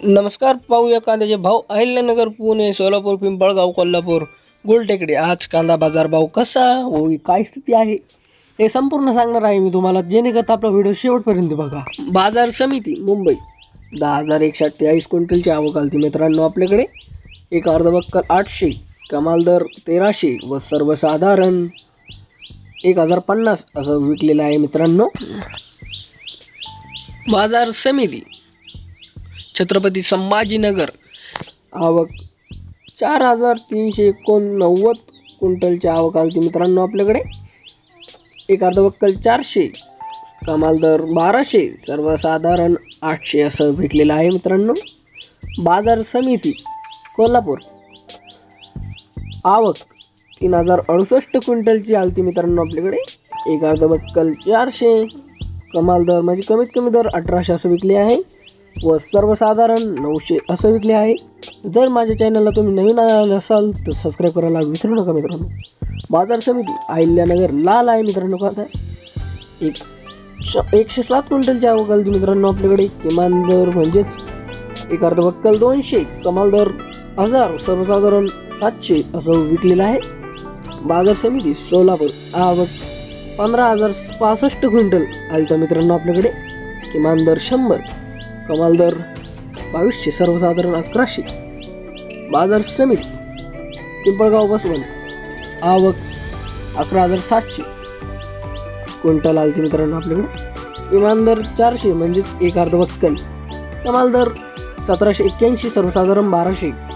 नमस्कार पाहूया कांद्याचे भाव. अहिल्यानगर पुणे सोलापूर पिंपळगाव कोल्हापूर गुलटेकडे. आज कांदा बाजार भाव कसा होई काय स्थिती आहे? हे संपूर्ण सांगणार आहे मी तुम्हाला जेणेकरता आपला व्हिडिओ शेवटपर्यंत बघा. बाजार समिती मुंबई. दहा हजार एकशे अठ्ठेचाळीस क्विंटलची आवक आलती मित्रांनो आपल्याकडे. एक अर्धबक्कल आठशे कमाल दर तेराशे व सर्वसाधारण एक हजार पन्नास असं विकलेलं आहे मित्रांनो. बाजार समिती छत्रपती संभाजीनगर. आवक चार हजार तीनशे एकोणनव्वद क्विंटलच्या आवक आली मित्रांनो आपल्याकडे. एक अर्धवक्कल चारशे कमाल दर बाराशे सर्वसाधारण आठशे असं भेटलेलं आहे मित्रांनो. बाजार समिती कोल्हापूर. आवक तीन हजार अडुसष्ट क्विंटलची आलती मित्रांनो आपल्याकडे. एक अर्धबक्कल चारशे कमाल दर म्हणजे कमीत कमी दर अठराशे असं विकले आहे. व सर्वसाधारण नऊशे असं विकले आहे. जर माझ्या चॅनलला तुम्ही नवीन आले असाल तर सबस्क्राईब करायला विसरू नका मित्रांनो. बाजार समिती अहिल्यानगर लाल आहे मित्रांनो का आहे एक श एकशे सात क्विंटलच्या आवक मित्रांनो आपल्याकडे. किमान दर म्हणजेच एक अर्धबक्कल दोनशे कमाल दर हजार सर्वसाधारण सातशे असं विकलेलं आहे. बाजार समिती सोलापूर आवक पंधरा हजार पासष्ट क्विंटल आली तर मित्रांनो आपल्याकडे. किमान दर शंभर कमाल दर बावीसशे सर्वसाधारण अकराशे. बाजार समिती पिंपळगाव बसवंत आवक अकरा हजार सातशे. क्विंटल आलती मित्रांनो आपल्याकडे. किमान दर चारशे म्हणजेच एक अर्ध कमाल दर सतराशे एक्क्याऐंशी सर्वसाधारण बाराशे.